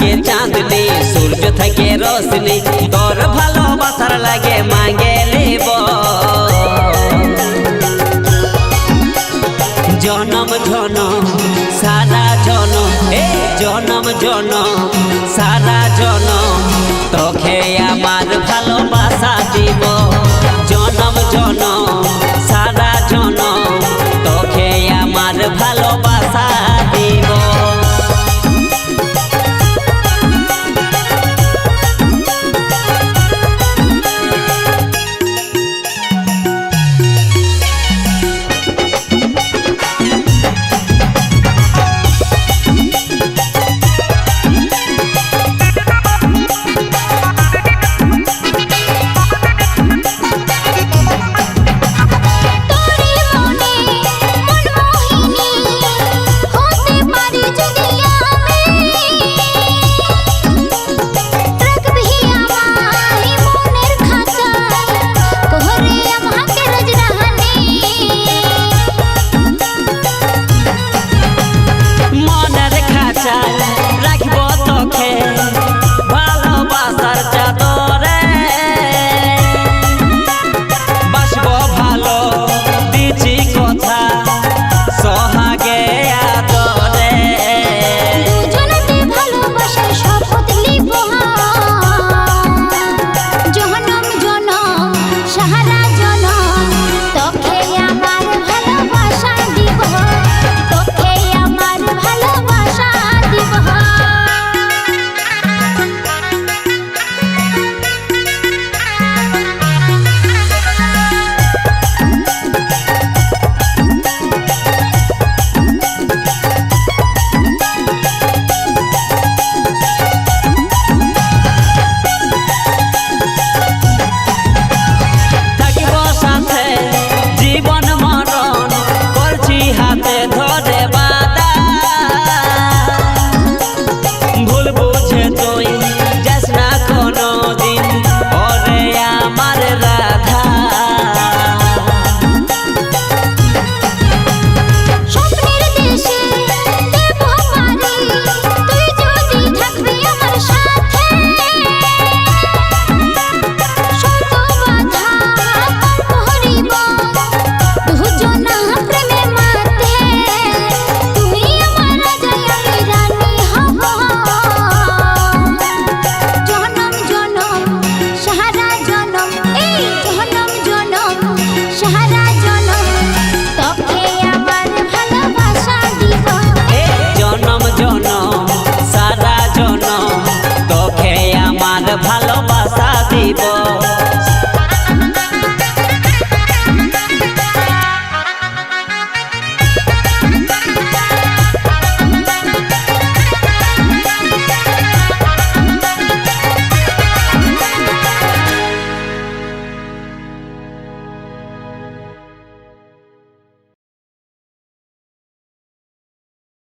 থাকে চাঁদ নেই সূর্য থাকে রোশনি তোর ভালোবাসার লাগে মাগে নেব। জনম জনম সারা জনম জনম জনম।